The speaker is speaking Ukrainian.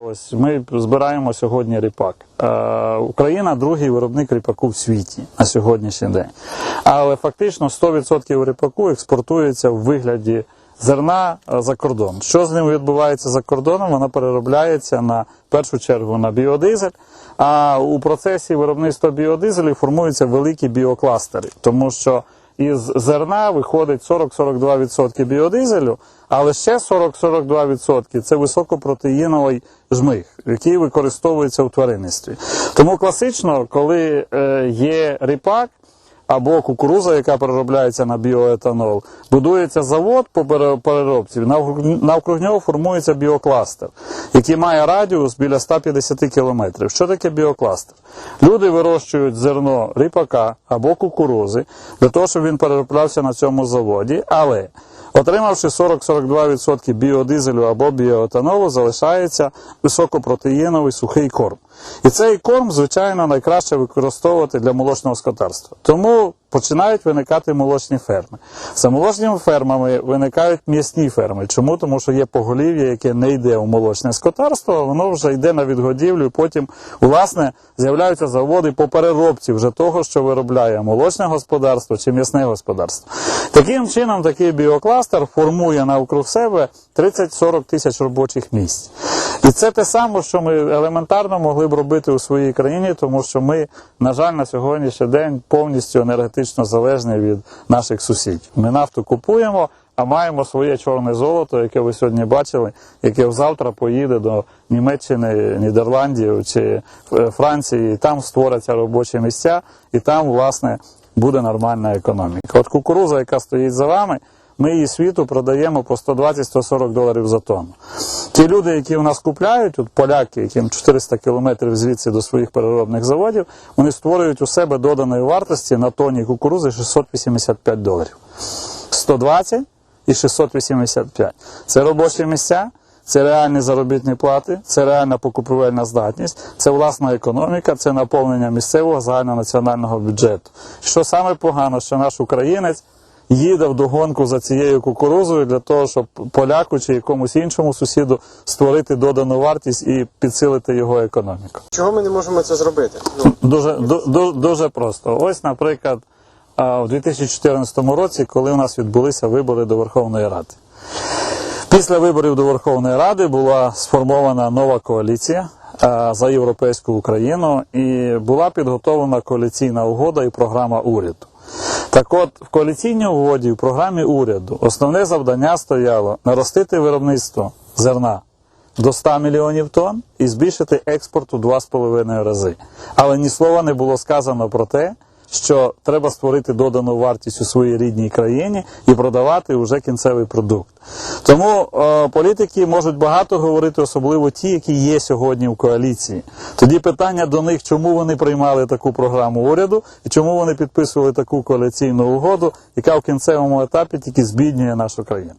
Ось ми збираємо сьогодні ріпак. Е, Україна другий виробник ріпаку в світі на сьогоднішній день. Але фактично 100% ріпаку експортується в вигляді зерна е, за кордон. Що з ним відбувається за кордоном? Вона переробляється на першу чергу на біодизель. А у процесі виробництва біодизелю формуються великі біокластери, тому що із зерна виходить 40-42% біодизелю, але ще 40-42% це високопротеїновий жмих, який використовується в тваринництві. Тому класично, коли е, є ріпак, або кукуруза, яка переробляється на біоетанол, будується завод по пере- переробці, навкруг нього формується біокластер, який має радіус біля 150 кілометрів. Що таке біокластер? Люди вирощують зерно ріпака або кукурузи для того, щоб він перероблявся на цьому заводі, але Отримавши 40-42% біодизелю або біоетанолу, залишається високопротеїновий сухий корм. І цей корм, звичайно, найкраще використовувати для молочного скотарства. Тому починають виникати молочні ферми. За молочними фермами виникають м'ясні ферми. Чому? Тому що є поголів'я, яке не йде у молочне скотарство, а воно вже йде на відгодівлю. і Потім, власне, з'являються заводи по переробці вже того, що виробляє молочне господарство чи м'ясне господарство. Таким чином, такий біокластер формує навкруг себе 30-40 тисяч робочих місць. І це те саме, що ми елементарно могли б робити у своїй країні, тому що ми, на жаль, на сьогоднішній день повністю енергетично залежні від наших сусідів. Ми нафту купуємо, а маємо своє чорне золото, яке ви сьогодні бачили, яке завтра поїде до Німеччини, Нідерландів чи е, Франції, і там створяться робочі місця, і там, власне, буде нормальна економіка. От кукуруза, яка стоїть за вами, ми її світу продаємо по 120-140 доларів за тонну. Ті люди, які в нас купляють, от поляки, яким 400 кілометрів звідси до своїх переробних заводів, вони створюють у себе доданої вартості на тонні кукурузи 685 доларів. 120 і 685. Це робочі місця, це реальні заробітні плати, це реальна покупівельна здатність, це власна економіка, це наповнення місцевого загальнонаціонального бюджету. Що саме погано, що наш українець їде в догонку за цією кукурузою для того, щоб поляку чи якомусь іншому сусіду створити додану вартість і підсилити його економіку. Чого ми не можемо це зробити? Ну, Дуже, ду- ду- дуже просто. Ось, наприклад, в 2014 році, коли у нас відбулися вибори до Верховної Ради. Після виборів до Верховної Ради була сформована нова коаліція за європейську Україну і була підготовлена коаліційна угода і програма уряду. Так от, в коаліційній угоді, в програмі уряду, основне завдання стояло наростити виробництво зерна до 100 мільйонів тонн і збільшити експорт у 2,5 рази. Але ні слова не було сказано про те, що треба створити додану вартість у своїй рідній країні і продавати вже кінцевий продукт. Тому е, політики можуть багато говорити, особливо ті, які є сьогодні в коаліції. Тоді питання до них, чому вони приймали таку програму уряду і чому вони підписували таку коаліційну угоду, яка в кінцевому етапі тільки збіднює нашу країну.